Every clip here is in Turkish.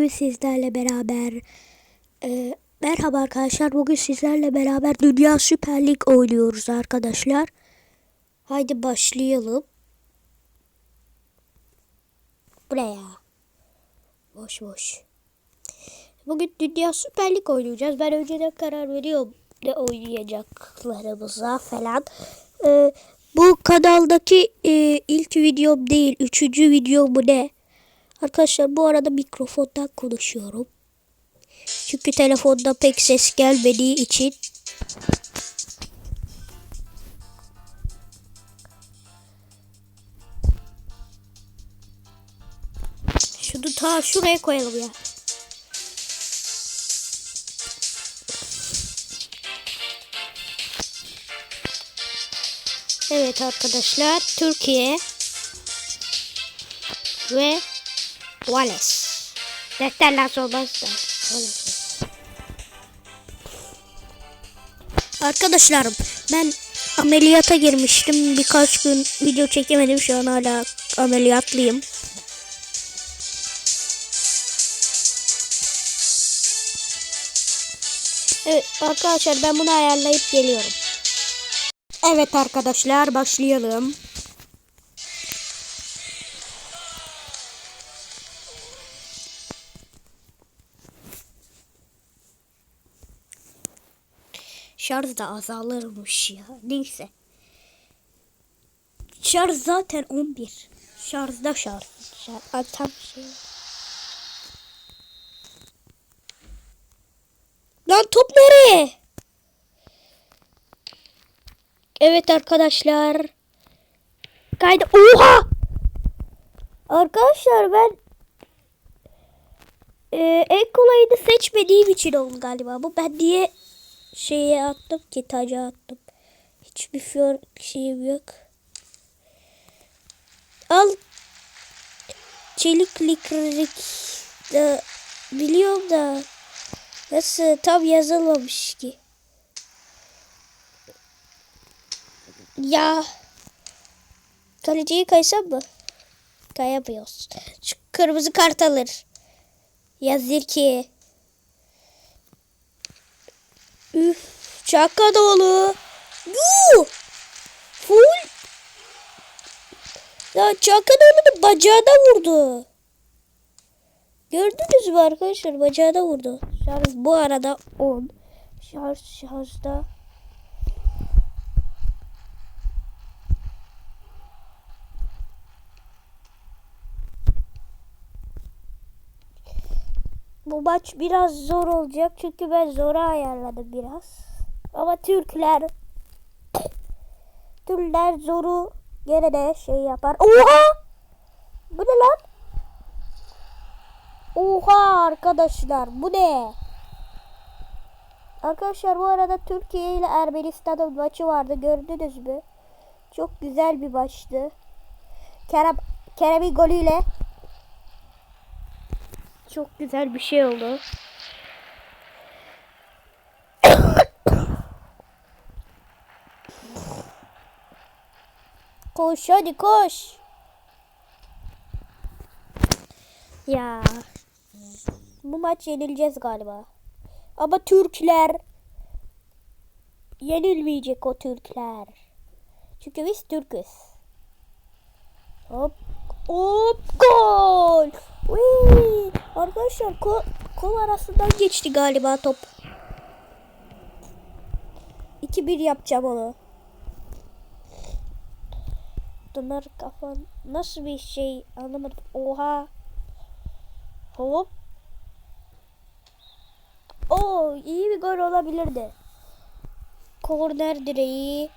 bugün sizlerle beraber e, merhaba arkadaşlar bugün sizlerle beraber Dünya Süper Lig oynuyoruz arkadaşlar. Haydi başlayalım. Buraya. Boş boş. Bugün Dünya Süper Lig oynayacağız. Ben önceden karar veriyorum ne oynayacaklarımıza falan. E, bu kanaldaki e, ilk videom değil, üçüncü videom bu ne? Arkadaşlar bu arada mikrofondan konuşuyorum. Çünkü telefonda pek ses gelmediği için. Şunu ta şuraya koyalım ya. Evet arkadaşlar Türkiye ve Wallace. Defterler olmaz da. Arkadaşlarım ben ameliyata girmiştim. Birkaç gün video çekemedim. Şu an hala ameliyatlıyım. Evet arkadaşlar ben bunu ayarlayıp geliyorum. Evet arkadaşlar başlayalım. Şarj da azalırmış ya. Neyse. Şarj zaten 11. Şarjda şarj. şarj tam şey. Lan top nereye? Evet arkadaşlar. Kaydı. Oha! Arkadaşlar ben e, en kolayını seçmediğim için oldu galiba. Bu ben diye şeye attım ki taca attım. Hiçbir fiyor şeyim yok. Al çelik likrik de biliyorum da nasıl tam yazılmamış ki. Ya kaleciyi kaysam mı? Kayamıyoruz. Şu kırmızı kart alır. Yazır ki. Üf, şaka dolu. Yuh! Full. Ya şaka dolu bacağına vurdu. Gördünüz mü arkadaşlar? Bacağına vurdu. Şarj bu arada 10. Şarj şarjda. Bu maç biraz zor olacak çünkü ben zora ayarladım biraz. Ama Türkler Türkler zoru gene de şey yapar. Oha! Bu ne lan? Oha arkadaşlar bu ne? Arkadaşlar bu arada Türkiye ile Ermenistan'ın maçı vardı gördünüz mü? Çok güzel bir maçtı. Kerem Kerem'in golüyle çok güzel bir şey oldu. koş hadi koş. Ya. Bu maç yenileceğiz galiba. Ama Türkler yenilmeyecek o Türkler. Çünkü biz Türk'üz. Hop. Hop gol. Uy. Arkadaşlar kol, kol arasından geçti galiba top. 2-1 yapacağım onu. Döner kafan nasıl bir şey anlamadım. Oha. Hop. Oo iyi bir gol olabilirdi. Korner direği.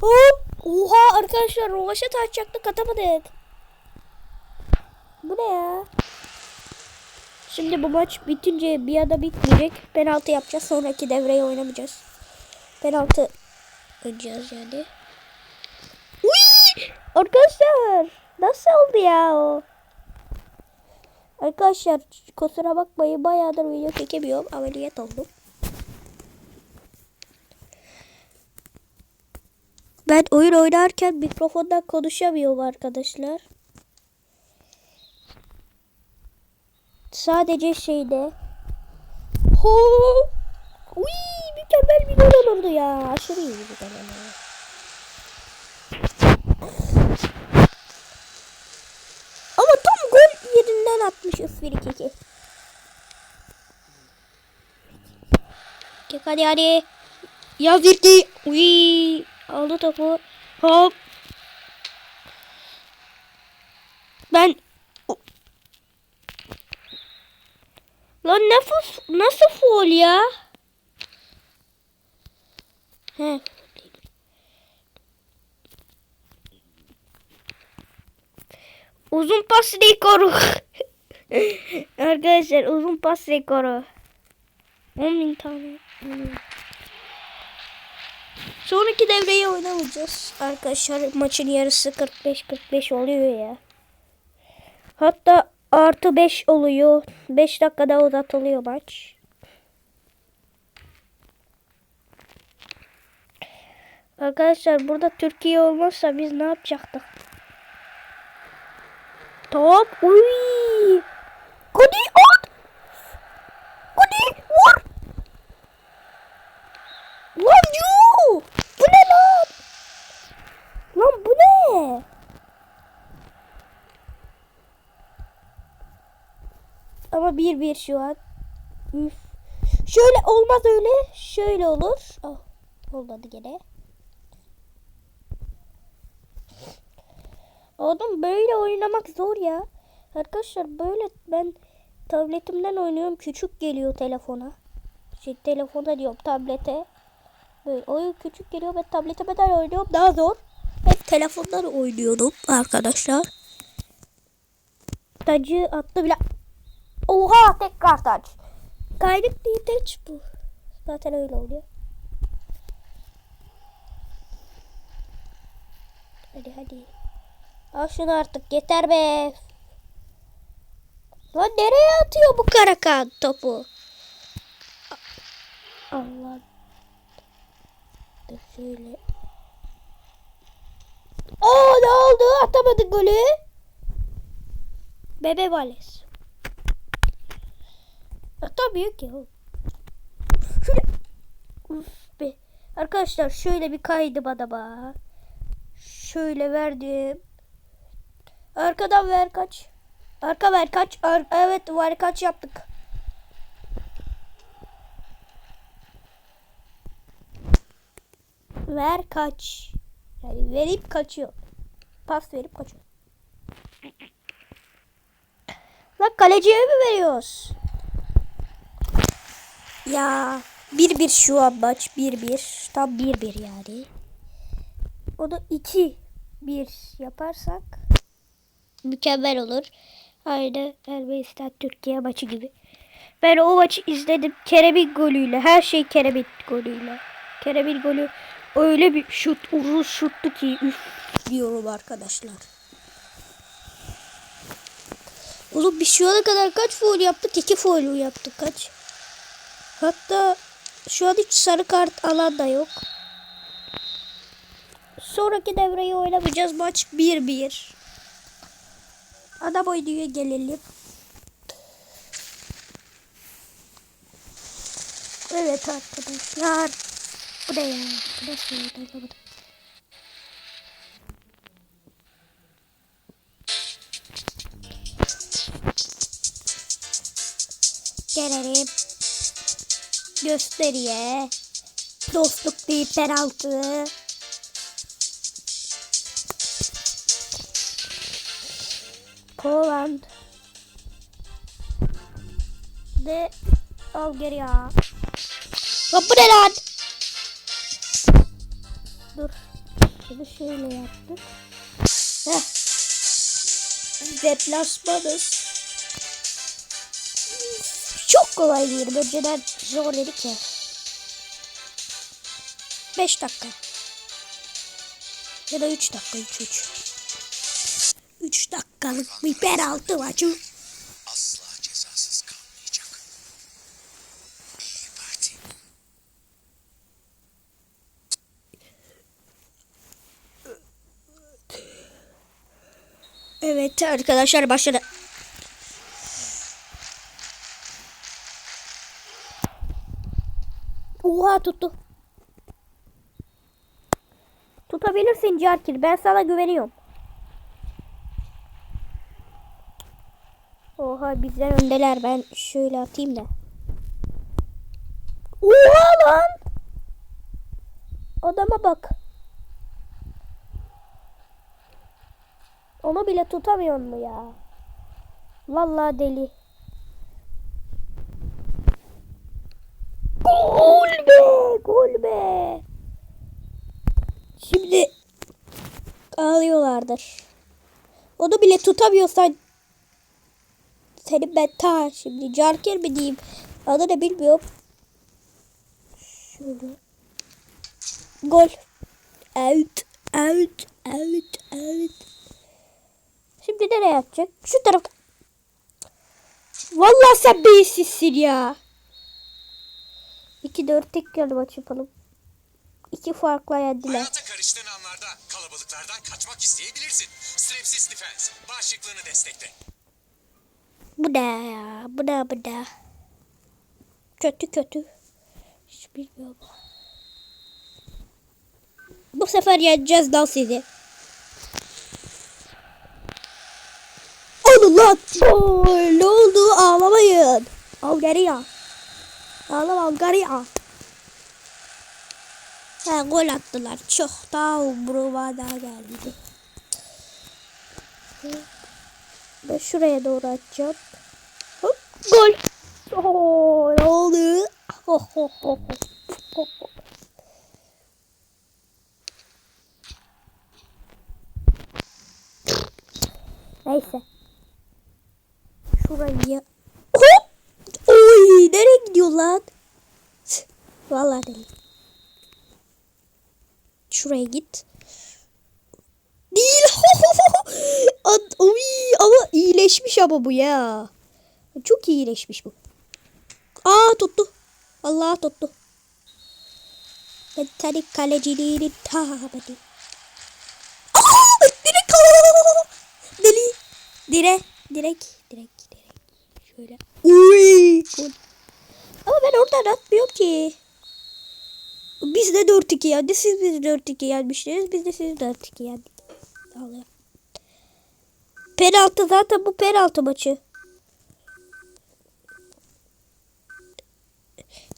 Hop. Oha arkadaşlar rovaşa açacaktık atamadık. Bu ne ya? Şimdi bu maç bitince bir anda bitmeyecek. Penaltı yapacağız. Sonraki devreye oynamayacağız. Penaltı oynayacağız yani. Arkadaşlar nasıl oldu ya o? Arkadaşlar kusura bakmayın bayağıdır video çekemiyorum. Ameliyat oldum. Ben oyun oynarken mikrofondan konuşamıyorum arkadaşlar. Sadece şeyde. Ho! Uy, mükemmel bir gol olurdu ya. Aşırı iyi bir gol olurdu. Ama tam gol yerinden atmışız bir iki iki. Hadi hadi. Ya virdi. Uy, aldı topu. Hop. Ben Lan ne fu- nasıl foul ya? He. Uzun pas rekoru. Arkadaşlar uzun pas rekoru. 10 bin tane. Sonraki devreyi oynamayacağız. Arkadaşlar maçın yarısı 45-45 oluyor ya. Hatta artı 5 oluyor. 5 dakikada uzatılıyor maç. Arkadaşlar burada Türkiye olmazsa biz ne yapacaktık? Top. Uy. Kodi 1-1 şu an. Üf. Şöyle olmaz öyle. Şöyle olur. Oh, olmadı gene. Oğlum böyle oynamak zor ya. Arkadaşlar böyle ben tabletimden oynuyorum. Küçük geliyor telefona. Şey telefona diyorum tablete. Böyle oyun küçük geliyor. Ben tablete bedel oynuyorum. Daha zor. Hep telefondan oynuyorum arkadaşlar. Tacı attı bile. Oha tekrar taç. Kaydık değil taç bu. Zaten öyle oluyor. Hadi hadi. Al şunu artık yeter be. Lan nereye atıyor bu karakan topu? Allah. Dur şöyle. Aa ne oldu? Atamadın golü. Bebe Vales. Atamıyor ki o. Şöyle. Uf be. Arkadaşlar şöyle bir kaydı bana bak. Şöyle verdim. Arkadan ver kaç. Arka ver kaç. Ar evet ver kaç yaptık. Ver kaç. Yani verip kaçıyor. Pas verip kaçıyor. Lan kaleciye mi veriyoruz? Ya 1-1 şu an maç 1-1. Tam 1-1 yani. O da 2-1 yaparsak mükemmel olur. Aynı Elbistan Türkiye maçı gibi. Ben o maçı izledim. Kerem'in golüyle. Her şey Kerem'in golüyle. Kerem'in golü öyle bir şut, uzun şuttu ki üf diyorum arkadaşlar. Oğlum biz şu ana kadar kaç foul yaptık? İki foul yaptık kaç? Hatta şu an hiç sarı kart alan da yok. Sonraki devreyi oynamayacağız. Maç 1-1. Adam oynuyor gelelim. Evet arkadaşlar. Bu ne ya? Bu nasıl anlamadım. Gösteriye. Dostluk değil penaltı. Poland. De al geri ya. Lan bu ne lan? Dur. Şunu şöyle yaptık. Heh. Deplasmanız. Çok kolay yerim. Önceden zor dedik ya. 5 dakika. Ya da 3 dakika 3 3. 3 dakikalık bir penaltı maçı. asla cezasız kalmayacak. İyi Parti. Evet arkadaşlar başladı. Oha tuttu. Tutabilirsin Carkir. Ben sana güveniyorum. Oha bizden öndeler. Ben şöyle atayım da. Oha lan. Adama bak. Onu bile tutamıyor mu ya? Vallahi deli. Gol be! Gol be! Şimdi ağlıyorlardır. Onu bile tutamıyorsan seni ben ta şimdi Carker mi diyeyim adını bilmiyorum. Şöyle. Gol. Out. Out. Out. Out. Şimdi nereye atacak? Şu taraf. Vallahi sen beyinsizsin ya. 2 4 tekrar maç yapalım. İki farklı yendiler. Karıştığın anlarda kalabalıklardan kaçmak isteyebilirsin. Strepsis Defense bağışıklığını destekle. Bu ne ya? Bu ne bu ne? Kötü kötü. Hiç bilmiyorum. Bu sefer yeneceğiz lan sizi. Olun lan. Oy, ne oldu? Ağlamayın. Algaria. Ağlama Algaria. Ha, gol attılar. Çok daha umuruma da geldi. Ben şuraya doğru atacağım. Hop, gol. Oo, ne oldu? Ho, ho. Ho, ho. Neyse. Şurayı. Hop! Oy, nereye gidiyor lan? Vallahi deli. Şuraya git. Değil. Ad- Oy, ama iyileşmiş ama bu ya. Çok iyileşmiş bu. Aa tuttu. Allah tuttu. Ben seni kaleciliğini tahamedim. Aa direkt Deli. Direk. Direk. Direk. Direk. Şöyle. Uy. Ama ben oradan atmıyorum ki. Biz de 4-2 yendi. Siz biz 4-2 yenmiştiniz. Biz de siz 4-2 yendik. Ağlıyor. Penaltı zaten bu penaltı maçı.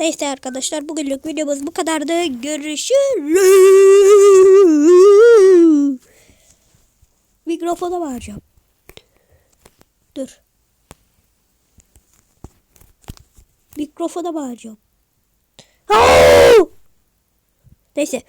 Neyse arkadaşlar bugünlük videomuz bu kadardı. Görüşürüz. Mikrofona bağıracağım. Dur. Mikrofona bağıracağım. Neyse.